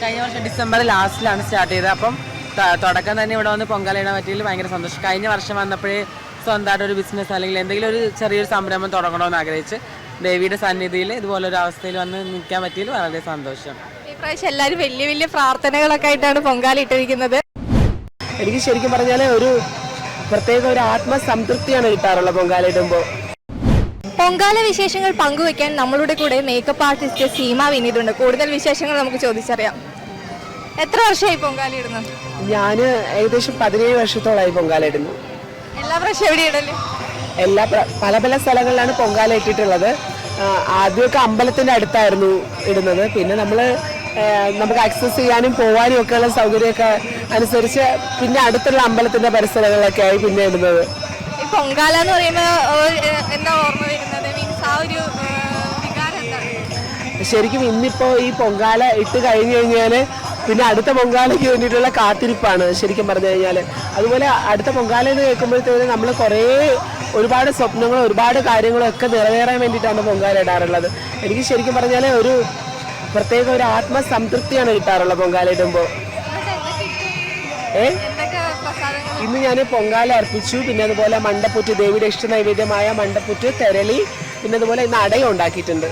കഴിഞ്ഞ വർഷം December ലാസ്റ്റിലാണ് start ചെയ്തത്. അപ്പം തുടക്കം തന്നെ ഇവിടെ വന്ന് പൊങ്കാലയിടാൻ പറ്റിയതിൽ ഭയങ്കര സന്തോഷം. കഴിഞ്ഞ വർഷം വന്നപ്പോഴേ സ്വന്തമായിട്ട് ഒരു ബിസിനസ് അല്ലെങ്കിൽ എന്തെങ്കിലും ഒരു ചെറിയൊരു സംരംഭം തുടങ്ങണമെന്ന് ആഗ്രഹിച്ച് ദേവിയുടെ സന്നിധിയിൽ ഇതുപോലൊരു അവസ്ഥയിൽ വന്ന് നിൽക്കാൻ പറ്റിയതിൽ വളരെ സന്തോഷം. ഈ പ്രാവശ്യം എല്ലാവരും വലിയ വലിയ പ്രാർത്ഥനകളൊക്കെ ആയിട്ടാണ് പൊങ്കാല ഇട്ടിരിക്കുന്നത്. എനിക്ക് ശരിക്കും പറഞ്ഞാൽ ഒരു പ്രത്യേക ഒരു ആത്മസംതൃപ്തിയാണ് കിട്ടാറുള്ളത് പൊങ്കാലയിടുമ്പോൾ പൊങ്കാല വിശേഷങ്ങൾ പങ്കുവെക്കാൻ നമ്മളുടെ കൂടെ മേക്കപ്പ് ആർട്ടിസ്റ്റ് സീമ വിനീതുണ്ട്. കൂടുതൽ വിശേഷങ്ങൾ നമുക്ക് ചോദിച്ചറിയാം. എത്ര വർഷമായി പൊങ്കാല ഇടുന്നു? ഞാൻ ഏകദേശം പതിനേഴ് വർഷത്തോളമായി പൊങ്കാലയിടുന്നു എല്ലാ പ്രാവശ്യം എവിടെ ഇടൽ? എല്ലാ പല പല സ്ഥലങ്ങളിലാണ് പൊങ്കാല ഇട്ടിട്ടുള്ളത്. ആദ്യമൊക്കെ അമ്പലത്തിന്റെ അടുത്തായിരുന്നു ഇടുന്നത്. പിന്നെ നമ്മൾ നമുക്ക് ആക്സസ് ചെയ്യാനും പോകാനും ഒക്കെയുള്ള സൗകര്യമൊക്കെ അനുസരിച്ച് പിന്നെ അടുത്തുള്ള അമ്പലത്തിന്റെ പരിസരങ്ങളിലൊക്കെ ആയി പിന്നെ ഇടുന്നത്. പൊങ്കാല എന്ന് പറയുമ്പോൾ എന്താ ശരിക്കും ഇന്നിപ്പോൾ ഈ പൊങ്കാല ഇട്ട് കഴിഞ്ഞു കഴിഞ്ഞാൽ പിന്നെ അടുത്ത പൊങ്കാലയ്ക്ക് വേണ്ടിയിട്ടുള്ള കാത്തിരിപ്പാണ് ശരിക്കും പറഞ്ഞു കഴിഞ്ഞാൽ അതുപോലെ അടുത്ത പൊങ്കാല എന്ന് കേൾക്കുമ്പോഴത്തേക്കും നമ്മൾ കുറേ ഒരുപാട് സ്വപ്നങ്ങളും ഒരുപാട് കാര്യങ്ങളും ഒക്കെ നിറവേറാൻ വേണ്ടിയിട്ടാണ് പൊങ്കാല ഇടാറുള്ളത്. എനിക്ക് ശരിക്കും പറഞ്ഞാൽ ഒരു പ്രത്യേക ഒരു ആത്മസംതൃപ്തിയാണ് കിട്ടാറുള്ളത് പൊങ്കാല ഇടുമ്പോൾ ഏ? ഇന്ന് ഞാൻ പൊങ്കാല അർപ്പിച്ചു. പിന്നെ അതുപോലെ മണ്ടപ്പുറ്റ് ദേവിയുടെ ഇഷ്ട നൈവേദ്യമായ മണ്ടപ്പുറ്റ് തെരളി പിന്നെ അതുപോലെ ഇന്ന് അടയും ഉണ്ടാക്കിയിട്ടുണ്ട്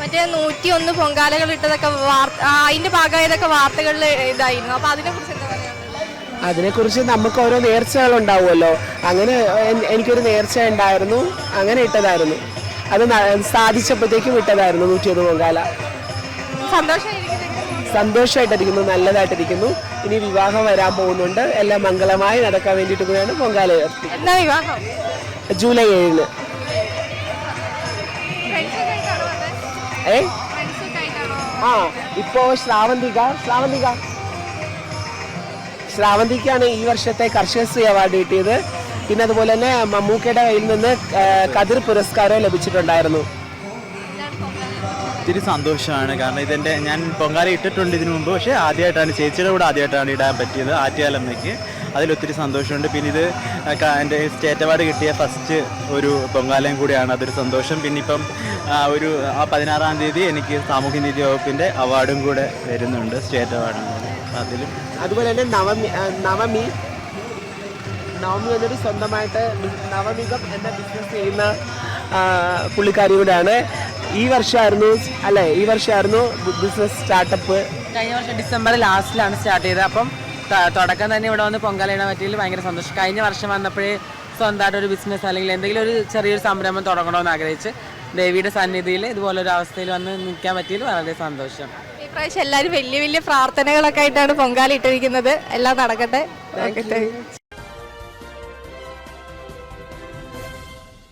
മറ്റേ നൂറ്റി ഒന്ന് പൊങ്കാലകൾ ഇട്ടതൊക്കെ വാർത്ത അതിന്റെ ഭാഗമായതൊക്കെ വാർത്തകളിൽ ഇതായിരുന്നു. അപ്പൊ അതിനെ കുറിച്ച് എന്താ പറയാനുള്ളത് അതിനെക്കുറിച്ച് നമുക്ക് ഓരോ നേർച്ചകൾ ഉണ്ടാവുമല്ലോ അങ്ങനെ എനിക്കൊരു നേർച്ച ഉണ്ടായിരുന്നു. അങ്ങനെ ഇട്ടതായിരുന്നു. അത് സാധിച്ചപ്പോഴത്തേക്കും ഇട്ടതായിരുന്നു നൂറ്റിയൊന്ന് പൊങ്കാല. സന്തോഷമായിട്ടിരിക്കുന്നു നല്ലതായിട്ടിരിക്കുന്നു. ഇനി വിവാഹം വരാൻ പോകുന്നുണ്ട്. എല്ലാം മംഗളമായി നടക്കാൻ വേണ്ടിയിട്ട് കൂടെയാണ് പൊങ്കാല ഉയർത്തി. ജൂലൈ ഏഴിന്. ആ ഇപ്പോ ശ്രാവന്തിക ശ്രാവന്തിക. ശ്രാവന്തിക്കാണ് ഈ വർഷത്തെ കർഷകശ്രീ അവാർഡ് കിട്ടിയത്. പിന്നെ അതുപോലെ തന്നെ മമ്മൂക്കയുടെ കയ്യിൽ നിന്ന് കതിർ പുരസ്കാരവും ലഭിച്ചിട്ടുണ്ടായിരുന്നു. ഒത്തിരി സന്തോഷമാണ്. കാരണം ഇതെന്റെ ഞാൻ പൊങ്കാല ഇട്ടിട്ടുണ്ട് ഇതിനു മുമ്പ്. പക്ഷേ ആദ്യമായിട്ടാണ് ചേച്ചിയുടെ കൂടെ ആദ്യമായിട്ടാണ് ഇടാൻ പറ്റിയത് ആറ്റുകാലമ്മയ്ക്ക് അതിലൊത്തിരി സന്തോഷമുണ്ട്. പിന്നെ ഇത് എന്റെ സ്റ്റേറ്റ് അവാർഡ് കിട്ടിയ ഫസ്റ്റ് ഒരു പൊങ്കാലയും കൂടിയാണ്. അതൊരു സന്തോഷം. പിന്നെ ഇപ്പം ഒരു ആ പതിനാറാം തീയതി എനിക്ക് സാമൂഹ്യനീതി വകുപ്പിന്റെ അവാർഡും കൂടെ വരുന്നുണ്ട് സ്റ്റേറ്റ് അവാർഡും കൂടെ അതിലും അതുപോലെ തന്നെ നവമി നവമി നവമി എന്നൊരു സ്വന്തമായിട്ട് നവമികം എന്ന ബിസിനസ് ചെയ്യുന്ന പുള്ളിക്കാരി കൂടെയാണ്. ഈ വർഷമായിരുന്നു അല്ലെ ഈ വർഷമായിരുന്നു ബിസിനസ് സ്റ്റാർട്ടപ്പ് കഴിഞ്ഞ വർഷം ഡിസംബർ ലാസ്റ്റിലാണ് സ്റ്റാർട്ട് ചെയ്തത്. അപ്പം തുടക്കം തന്നെ ഇവിടെ വന്ന് പൊങ്കാലയിടാൻ പറ്റിയതിൽ ഭയങ്കര സന്തോഷം. കഴിഞ്ഞ വർഷം വന്നപ്പോഴേ സ്വന്തമായിട്ട് ഒരു ബിസിനസ് അല്ലെങ്കിൽ എന്തെങ്കിലും ഒരു ചെറിയൊരു സംരംഭം തുടങ്ങണമെന്ന് ആഗ്രഹിച്ച് ദേവിയുടെ സന്നിധിയിൽ ഇതുപോലൊരു അവസ്ഥയിൽ വന്ന് നിൽക്കാൻ പറ്റിയതിൽ വളരെ സന്തോഷം. ഈ പ്രാവശ്യം എല്ലാവരും വലിയ വലിയ പ്രാർത്ഥനകളൊക്കെ ആയിട്ടാണ് പൊങ്കാല ഇട്ടിരിക്കുന്നത്. എല്ലാം നടക്കട്ടെ. ഓക്കെ